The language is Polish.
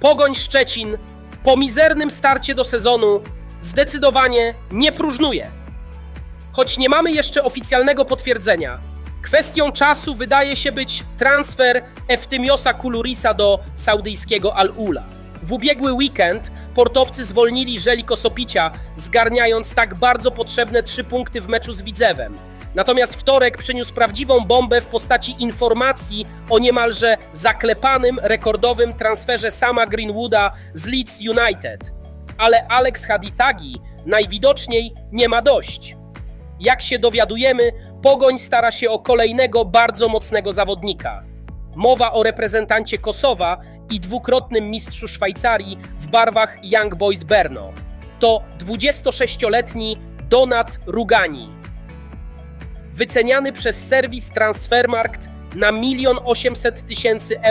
Pogoń Szczecin po mizernym starcie do sezonu zdecydowanie nie próżnuje. Choć nie mamy jeszcze oficjalnego potwierdzenia, kwestią czasu wydaje się być transfer Eftimiosa Kulurisa do saudyjskiego Al-Ula. W ubiegły weekend portowcy zwolnili Żeliko Sopicia, zgarniając tak bardzo potrzebne trzy punkty w meczu z Widzewem. Natomiast wtorek przyniósł prawdziwą bombę w postaci informacji o niemalże zaklepanym, rekordowym transferze sama Greenwooda z Leeds United. Ale Alex Hadithagi najwidoczniej nie ma dość. Jak się dowiadujemy, Pogoń stara się o kolejnego bardzo mocnego zawodnika. Mowa o reprezentancie Kosowa i dwukrotnym mistrzu Szwajcarii w barwach Young Boys Brno. To 26-letni Donat Rugani. Wyceniany przez serwis Transfermarkt na 1 800 tysięcy